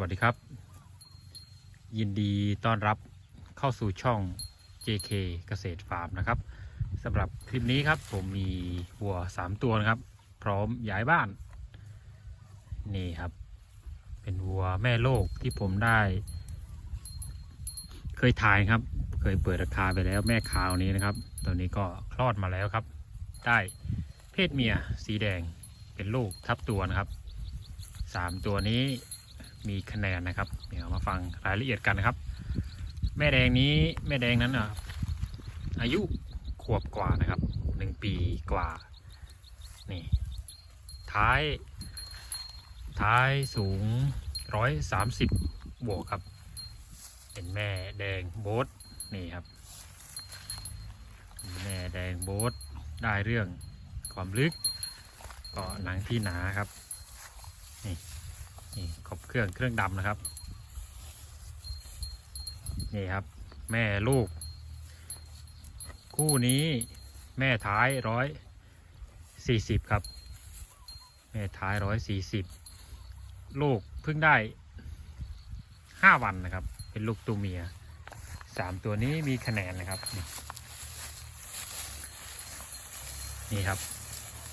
วัสดีครับ ยินดีต้อนรับเข้าสู่ช่อง JK เกษตรฟาร์มนะครับสำหรับคลิปนี้ครับ ผมมีวัว 3 ตัวนะครับ พร้อมย้ายบ้าน นี่ครับ เป็นวัวแม่โลกที่ผมได้ เคยถ่ายครับ เคยเปิดราคาไปแล้วแม่ขาวนี้นะครับตอนนี้ก็คลอดมาแล้วครับ ได้เพศเมียสีแดงเป็นลูกทับตัวนะครับสามตัวนี้ มีคะแนนนะครับ เดี๋ยวมาฟังรายละเอียดกันนะครับ แม่แดงนี้แม่แดงนั้นอะอายุขวบกว่านะครับหนึ่งปีกว่านี่ท้าย ท้ายสูงร้อยสามสิบบวกครับเป็นแม่แดงโบทนี่ครับ แม่แดงโบทได้เรื่องความลึกก็หนังที่หนาครับนี่ นี่ครบเครื่องเครื่องดำนะครับ นี่ครับ แม่ลูก คู่นี้แม่ท้ายร้อยสี่สิบครับ แม่ท้ายร้อยสี่สิบลูกเพิ่งได้ห้าวันนะครับ เป็นลูกตัวเมียสามตัวนี้มีคะแนนนะครับ นี่นี่ครับ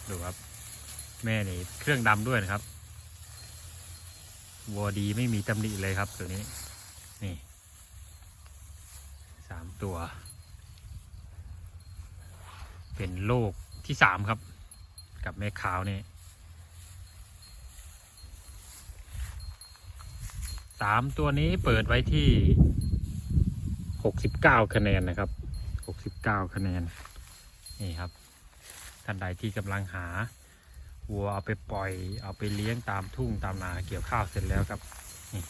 ดูครับ แม่นี่เครื่องดำด้วยนะครับ วัวดีไม่มีตำหนิเลยครับตัวนี้ นี่สามตัว เป็นโลกที่สามครับ กับแม่ขาวนี่สามตัวนี้เปิดไว้ที่หกสิบเก้าคะแนนนะครับหกสิบเก้าคะแนน นี่ครับ ท่านใดที่กำลังหา วัวเอาไปปล่อย เอาไปเลี้ยงตามทุ่งตามนาเกี่ยวข้าวเสร็จแล้วครับ นี่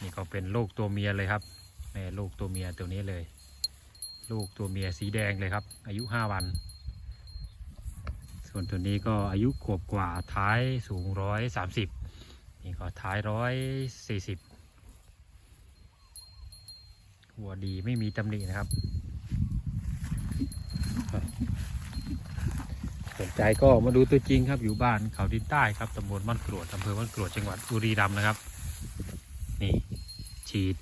นี่ก็เป็นลูกตัวเมียเลยครับแม่ลูกตัวเมียตัวนี้เลย ลูกตัวเมียสีแดงเลยครับ อายุห้าวัน ส่วนตัวนี้ก็อายุขวบกว่าท้ายสูงร้อยสามสิบนี่ก็ท้ายร้อยสี่สิบหัวดีไม่มีตำหนินะครับ ใจก็มาดูตัวจริงครับอยู่บ้านเขาดินใต้ครับตำบลบ้านกรวดอำเภอบ้านกรวดจังหวัดบุรีรัมย์นะครับ นี่ฉีด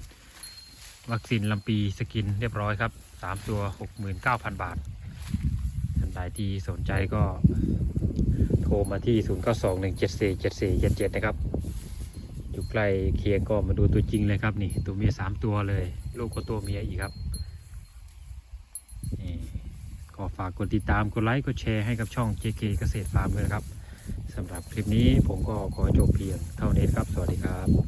วัคซีนลำปีสกินเรียบร้อยครับสามตัวหกหมื่นเก้าพันบาทท่านใดที่สนใจก็โทรมาที่ศูนย์เก้าสองหนึ่งเจ็ดสี่เจ็ดสี่เจ็ดเจ็ดนะครับ อยู่ใกล้เคียงก็มาดูตัวจริงเลยครับนี่ ตัวเมียสามตัวเลย ลูกก็ตัวเมียอีกครับ ก็ฝากกดติดตามกดไลค์กดแชร์ให้กับช่อง JK เกษตรฟาร์มด้วยนะครับสำหรับคลิปนี้ผมก็ขอจบเพียงเท่านี้ครับ สวัสดีครับ